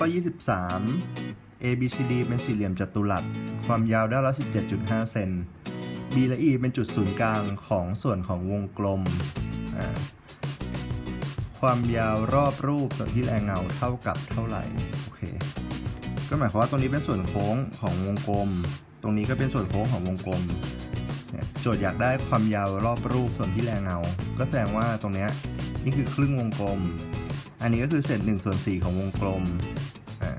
ข้อ 23 A B C D เป็นสี่เหลี่ยมจัตุรัส ความยาวด้านละ 17.5 เซน B และ E เป็นจุดศูนย์กลางของส่วนของวงกลม ความยาวรอบรูปส่วนที่แรงเงาเท่ากับเท่าไหร่ โอเค ก็หมายความว่าตรงนี้เป็นส่วนโค้งของวงกลม ตรงนี้ก็เป็นส่วนโค้งของวงกลม โจทย์อยากได้ความยาวรอบรูปส่วนที่แรงเงา ก็แสดงว่าตรงเนี้ยนี่คือครึ่งวงกลม อันนี้ก็คือเศษ1ส่วน4ของวงกลมอ่า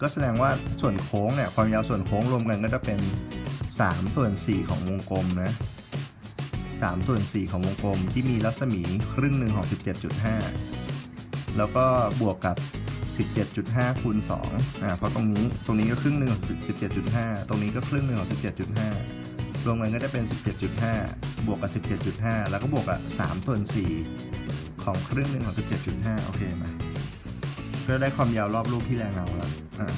ก็แสดงว่าส่วนโค้งเนี่ยความยาวส่วนโค้งรวมกันก็จะเป็น3ส่วน4ของวงกลมนะ3ส่วน4ของวงกลมที่มีรัศมีครึ่งหนึ่งของ 17.5 แล้วก็บวกกับ 17.5คูณ2อ่าเพราะตรงนี้ตรงนี้ก็ครึ่งหนึ่งของ 17.5 ตรงนี้ก็ครึ่งหนึ่งของ 17.5 รวมกันก็จะเป็น 17.5 บวกกับ 17.5 แล้วก็บวกกับ3ส่วน4 ของครึ่งหนึ่งของ 17.5 โอเคไหมก็ได้ความยาวรอบรูปที่แรงเงาแล้วอ่า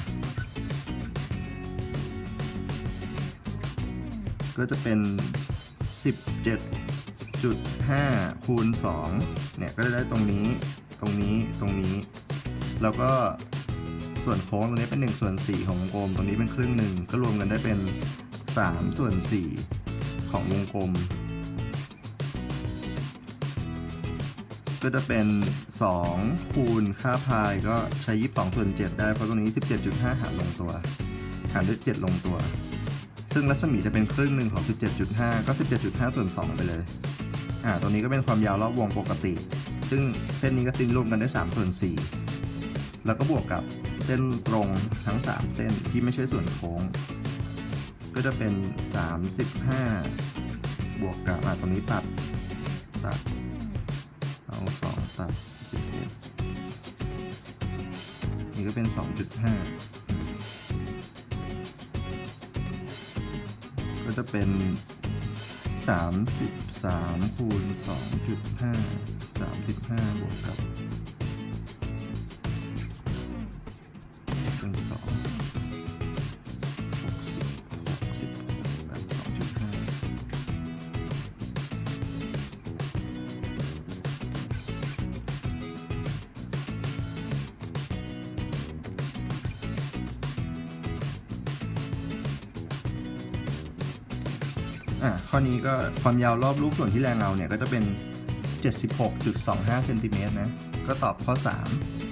ก็จะเป็น 17.5คูณ2เนี่ยก็จะได้ตรงนี้ตรงนี้ตรงนี้ แล้วก็ส่วนโค้งตรงนี้เป็น1ส่วน4ของวงกลม ตรงนี้เป็นครึ่งหนึ่งก็รวมกันได้เป็น3ส่วน4ของวงกลม ก็จะเป็น 2 คูณค่าพายก็ใช้ 22ส่วน7ได้ เพราะตรงนี้ 17.5 หารลงตัว หารด้วย 7 ลงตัว ซึ่งรัศมีจะเป็นครึ่งหนึ่งของ 17.5 ก็ 17.5 ส่วน 2 ไปเลย อ่า ตรงนี้ก็เป็นความยาวรอบวงปกติ ซึ่งเส้นนี้ก็ซิงรวมกันได้3ส่วน4แล้วก็บวกกับเส้นตรงทั้ง 3 เส้นที่ไม่ใช่ส่วนโค้ง ก็จะเป็น 35 บวกกับอ่าตรงนี้ตัดตัด องสองสามสิบเนี่ก็เป็นสองจุดห้าก็จะเป็นสามสิบสามคูณสอง อะข้อนี้ก็ความยาวรอบรูปส่วนที่แรงเงาเนี่ยก็จะเป็น 76.25เซนติเมตรนะ ก็ตอบข้อ 3